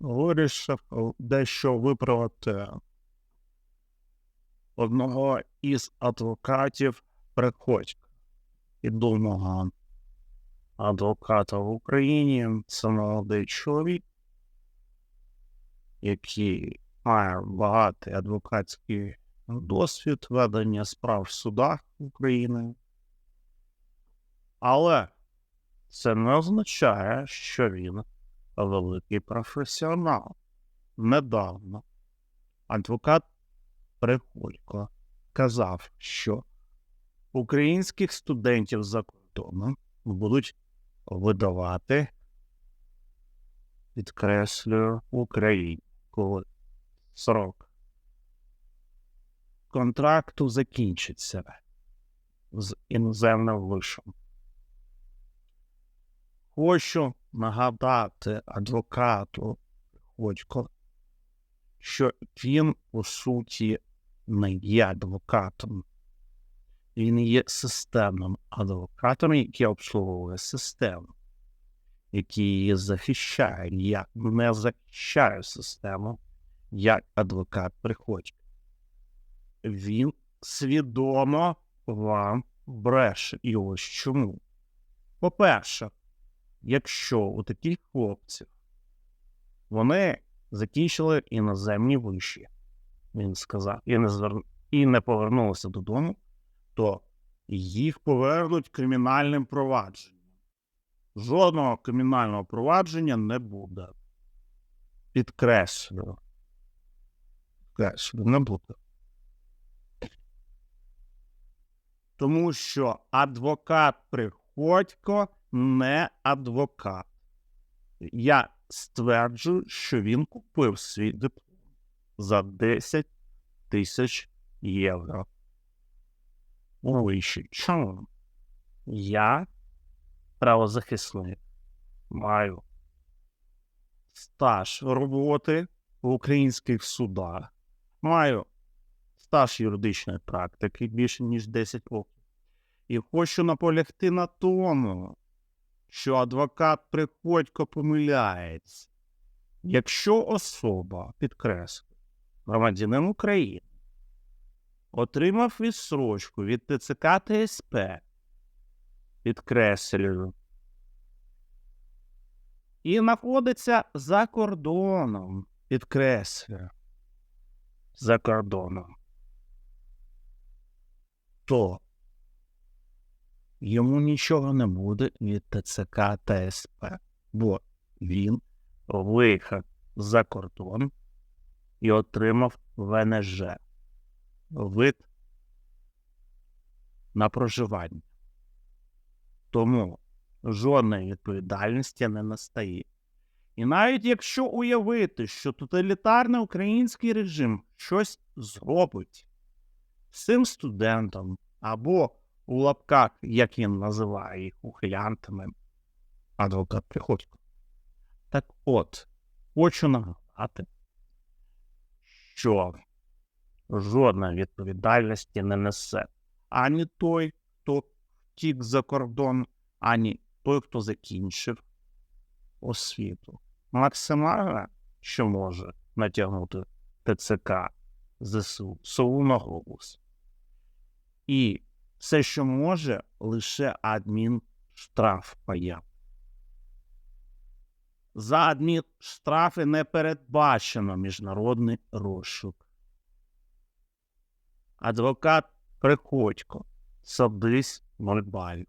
вирішив дещо виправити одного із адвокатів Приходька. Відомого адвоката в Україні. Це молодий чоловік, який має багатий адвокатський досвід ведення справ в судах України. Але це не означає, що він великий професіонал. Недавно адвокат Приходько казав, що українських студентів за кордоном будуть видавати, підкреслюю, Україні, срок контракту закінчиться з іноземним вишем. Хочу нагадати адвокату Приходько, що він, по суті, не є адвокатом. Він є системним адвокатом, який обслуговує систему, який її захищає. Я не захищаю систему, як адвокат Приходько. Він свідомо вам бреше. І ось чому. По-перше, якщо у таких хлопців вони закінчили іноземні виші, він сказав, і не, звер... і не повернулися додому, то їх повернуть кримінальним провадженням. Жодного кримінального провадження не буде. Підкреслюю. Підкреслюю, не буде. Тому що адвокат Приходько не адвокат. Я стверджую, що він купив свій диплом за 10 тисяч євро. У. Чому? Я правозахисник. Маю стаж роботи в українських судах. Маю стаж юридичної практики більше ніж 10 років. І хочу наполягти на тому, що адвокат Приходько помиляється. Якщо особа, підкреслюю, громадянин України, отримав відсрочку від ТЦК ТСП, підкреслюю, і знаходиться за кордоном, підкреслюю, за кордоном, то йому нічого не буде від ТЦК та СП, бо він виїхав за кордон і отримав ВНЖ вид на проживання. Тому жодної відповідальності не настає. І навіть якщо уявити, що тоталітарний український режим щось зробить цим студентом або у лапках, як він називає їх ухилянтами, адвокат Приходько. Так от, хочу нагадати, що жодної відповідальності не несе ані той, хто втік за кордон, ані той, хто закінчив освіту. Максимально, що може натягнути ТЦК ЗСУ, сову на голос. І все, що може, лише адмінштраф паяв. За адмінштрафи не передбачено міжнародний розшук. Адвокат Приходько. 0 балів.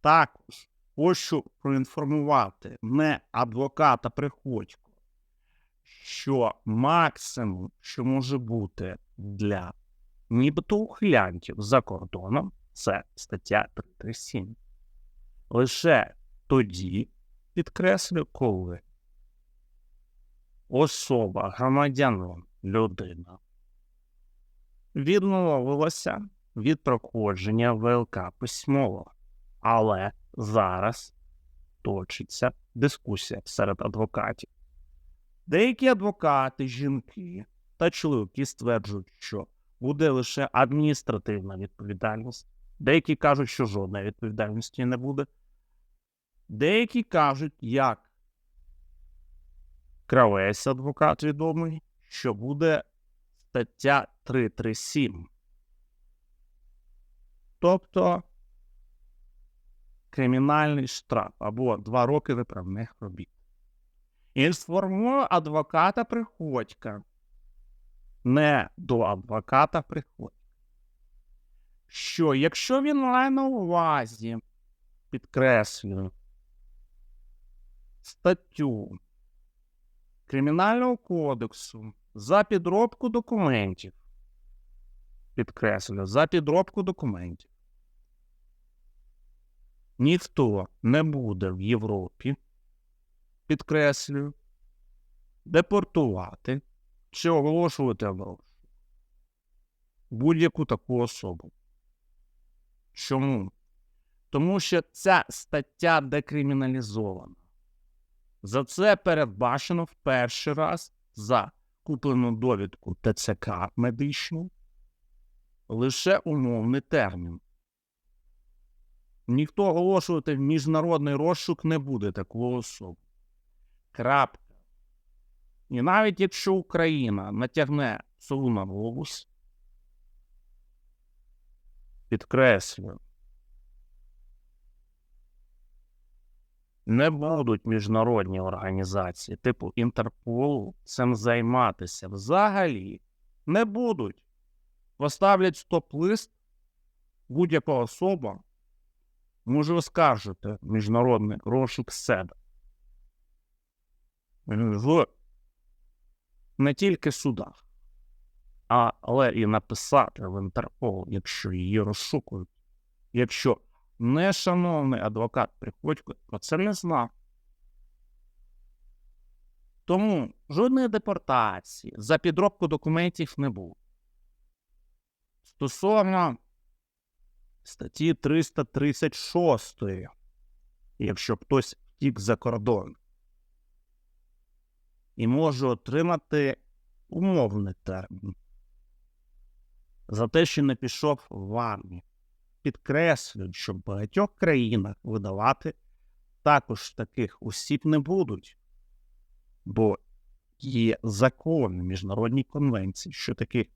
Також хочу проінформувати не адвоката Приходько, що максимум, що може бути для нібито ухилянтів за кордоном, це стаття 337. Лише тоді, підкреслю, коли особа, громадянин, людина відмовилася від проходження ВЛК письмово, але зараз точиться дискусія серед адвокатів. Деякі адвокати, жінки та чоловіки стверджують, що буде лише адміністративна відповідальність. Деякі кажуть, що жодної відповідальності не буде. Деякі кажуть, як Кравець адвокат відомий, що буде стаття 337. Тобто кримінальний штраф або два роки виправних робіт. Інформую адвоката Приходька. Не до адвоката Приходька. Що якщо він має на увазі, підкреслюю, статтю Кримінального кодексу за підробку документів. Підкреслю, за підробку документів. Ніхто не буде в Європі, підкреслюю, депортувати чи оголошувати в будь-яку таку особу. Чому? Тому що ця стаття декриміналізована. За це передбачено в перший раз за куплену довідку ТЦК медичну лише умовний термін. Ніхто оголошувати в міжнародний розшук не буде таку особу. Крапка. І навіть якщо Україна натягне сову на глобус, підкреслюю, не будуть міжнародні організації, типу Інтерполу, цим займатися взагалі не будуть. Поставлять стоп-лист, будь-яка особа може оскаржити міжнародний розшук себе. В не тільки судах, але і написати в Інтерпол, якщо її розшукують, якщо нешановний адвокат Приходько про це не знав. Тому жодної депортації за підробку документів не було. Стосовно статті 336, якщо хтось втік за кордон і може отримати умовний термін за те, що не пішов в армію підкреслюють, що в багатьох країнах видавати також таких осіб не будуть, бо є закон міжнародні конвенції, що таких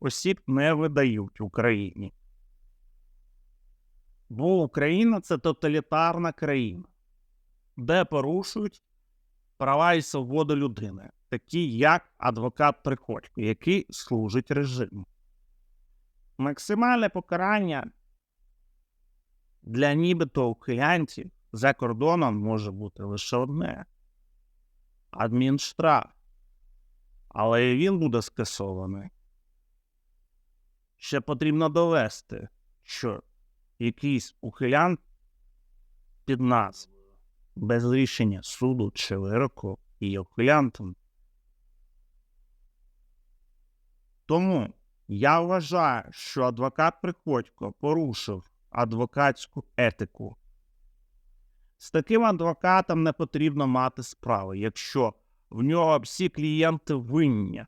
осіб не видають Україні. Бо Україна це тоталітарна країна, де порушують права і свободи людини, такі як адвокат Приходько, який служить режиму. Максимальне покарання для нібито ухилянтів за кордоном може бути лише одне адмінштраф. Але він буде скасований. Ще потрібно довести, що якийсь ухилянт під нас без рішення суду чи вироку є ухилянтом. Тому я вважаю, що адвокат Приходько порушив адвокатську етику. З таким адвокатом не потрібно мати справи, якщо в нього всі клієнти винні.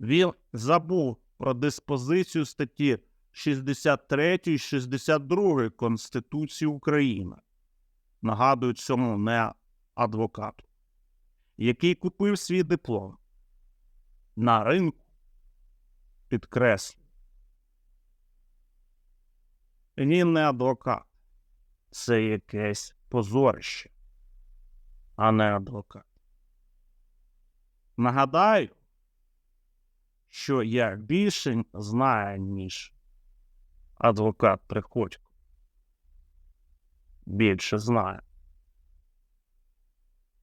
Він забув про диспозицію статті 63 і 62 Конституції України. Нагадую цьому не адвокату, який купив свій диплом на ринку, підкреслю. Він не адвокат. Це якесь позорище, а не адвокат. Нагадаю, що я більше знаю, ніж адвокат Приходько. Більше знаю.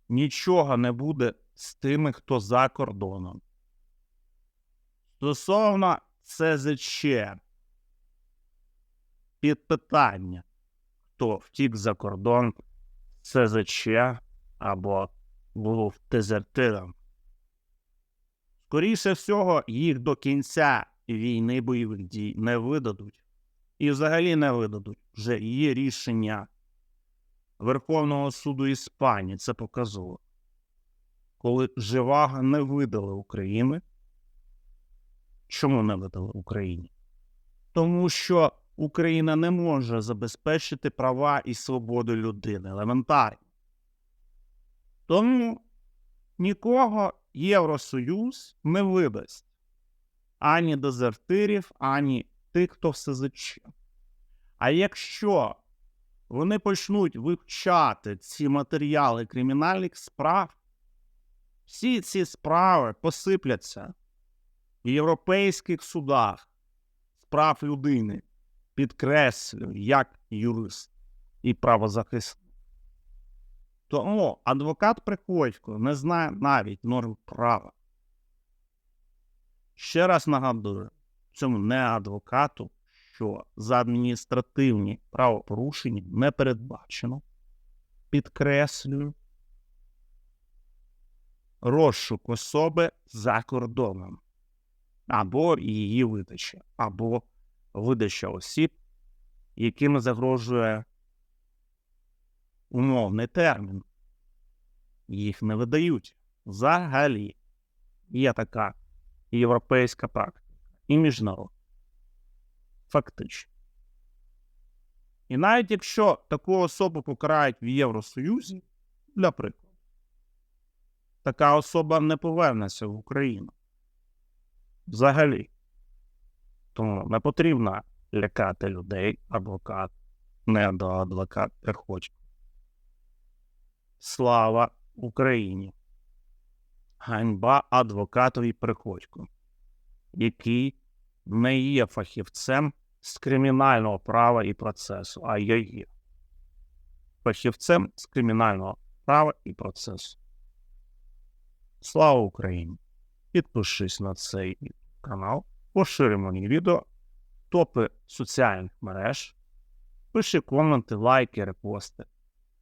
Нічого не буде з тими, хто за кордоном. Стосовно ЦЗЧ, під питання, хто втік за кордон СЗЧ або був дезертиром. Скоріше всього, їх до кінця війни бойових дій не видадуть. І взагалі не видадуть. Вже є рішення Верховного суду Іспанії, це показало. Коли Живаго не видали України. Чому не видали Україні? Тому що Україна не може забезпечити права і свободу людини елементарні. Тому нікого Євросоюз не видасть ані дезертирів, ані тих, хто все заче. А якщо вони почнуть вивчати ці матеріали кримінальних справ, всі ці справи посипляться в європейських судах з прав людини, підкреслюю, як юрист і правозахисник. Тому адвокат Приходько не знає навіть норм права. Ще раз нагадую, цьому не адвокату, що за адміністративні правопорушення не передбачено, підкреслюю, розшук особи за кордоном, або її видача, або видача осіб, якими загрожує умовний термін. Їх не видають. Взагалі є така європейська практика і міжнародна. Фактично. І навіть якщо таку особу покарають в Євросоюзі, для прикладу, така особа не повернеться в Україну. Взагалі. Тому не потрібно лякати людей, адвокат, не до адвокат приходько. Слава Україні! Ганьба адвокатові приходько, який не є фахівцем з кримінального права і процесу, а я є фахівцем з кримінального права і процесу. Слава Україні! Підпишись на цей канал, поширюй мені відео, топи соціальних мереж, пиши коменти, лайки, репости,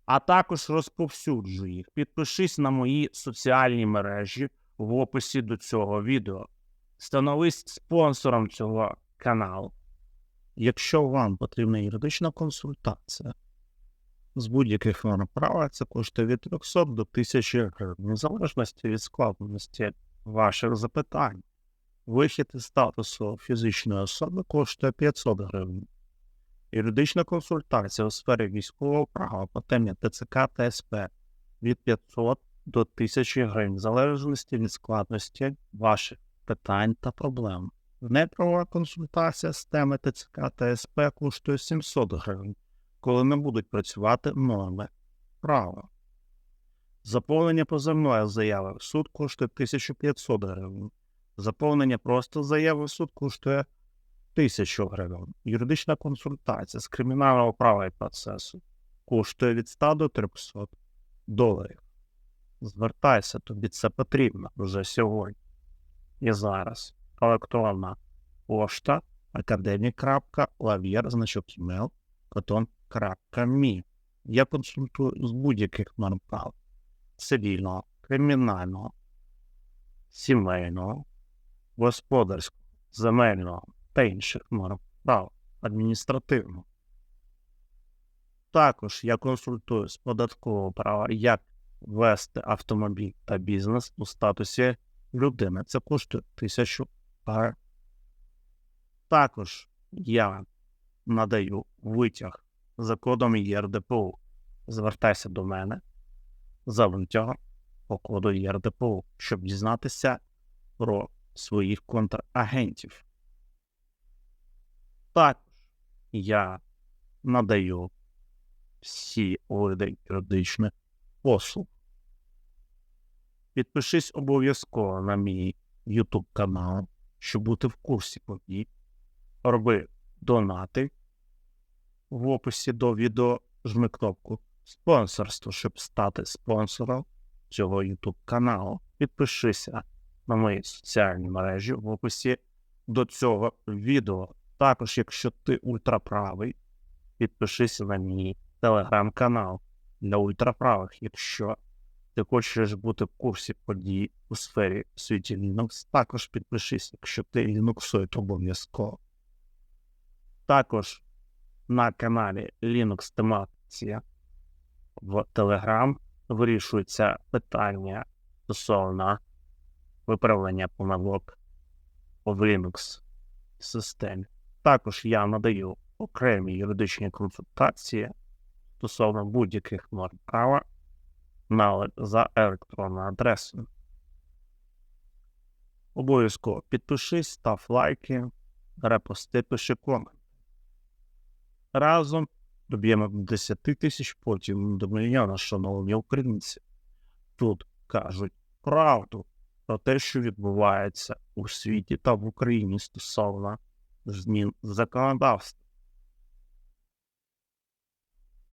а також розповсюджуй їх. Підпишись на мої соціальні мережі в описі до цього відео. Становись спонсором цього каналу. Якщо вам потрібна юридична консультація з будь-яких норм права, це коштує від 300 до 1000 гривень, в залежності від складності ваших запитань. Вихід із статусу фізичної особи коштує 500 гривень. Юридична консультація у сфері військового права по темі ТЦК та СП від 500 до 1000 гривень, в залежності від складності ваших питань та проблем. Неправова консультація з теми ТЦК та СП коштує 700 гривень, коли не будуть працювати норми права. Заповнення позовної заяви в суд коштує 1500 гривень. Заповнення просто заяви в суд коштує 1000 гривень. Юридична консультація з кримінального права і процесу коштує від 100 до 300 доларів. Звертайся, тобі це потрібно вже сьогодні. І зараз електронна пошта академік.лав'єр, значок email, котон.мі. Я консультую з будь-яких норм прав цивільного, кримінального, сімейного, господарського, земельного та інших норм прав адміністративного. Також я консультую з податкового права, як вести автомобіль та бізнес у статусі людини. Це коштує тисячу Також я надаю витяг за кодом ЄРДПУ. Звертайся до мене за витягом по коду ЄРДПУ, щоб дізнатися про своїх контрагентів. Також я надаю всі види юридичних послуг. Підпишись обов'язково на мій YouTube канал, щоб бути в курсі подій. Роби донати в описі до відео жми кнопку спонсорство, щоб стати спонсором цього YouTube каналу. Підпишися на мої соціальні мережі в описі до цього відео. Також, якщо ти ультраправий, підпишися на мій телеграм-канал для ультраправих. Якщо ти хочеш бути в курсі подій у сфері світі Linux, також підпишись, якщо ти Linux обов'язково. Також на каналі Linux Тематиція в Telegram вирішується питання стосовно виправлення помилок в Linux системі. Також я надаю окремі юридичні консультації стосовно будь-яких норм права налик за електронною адресою. Обов'язково підпишись, став лайки, репости, пиши комент. Разом доб'ємо до 10 тисяч, потім до мільйона, шановні українці. Тут кажуть правду про те, що відбувається у світі та в Україні стосовно змін в законодавстві.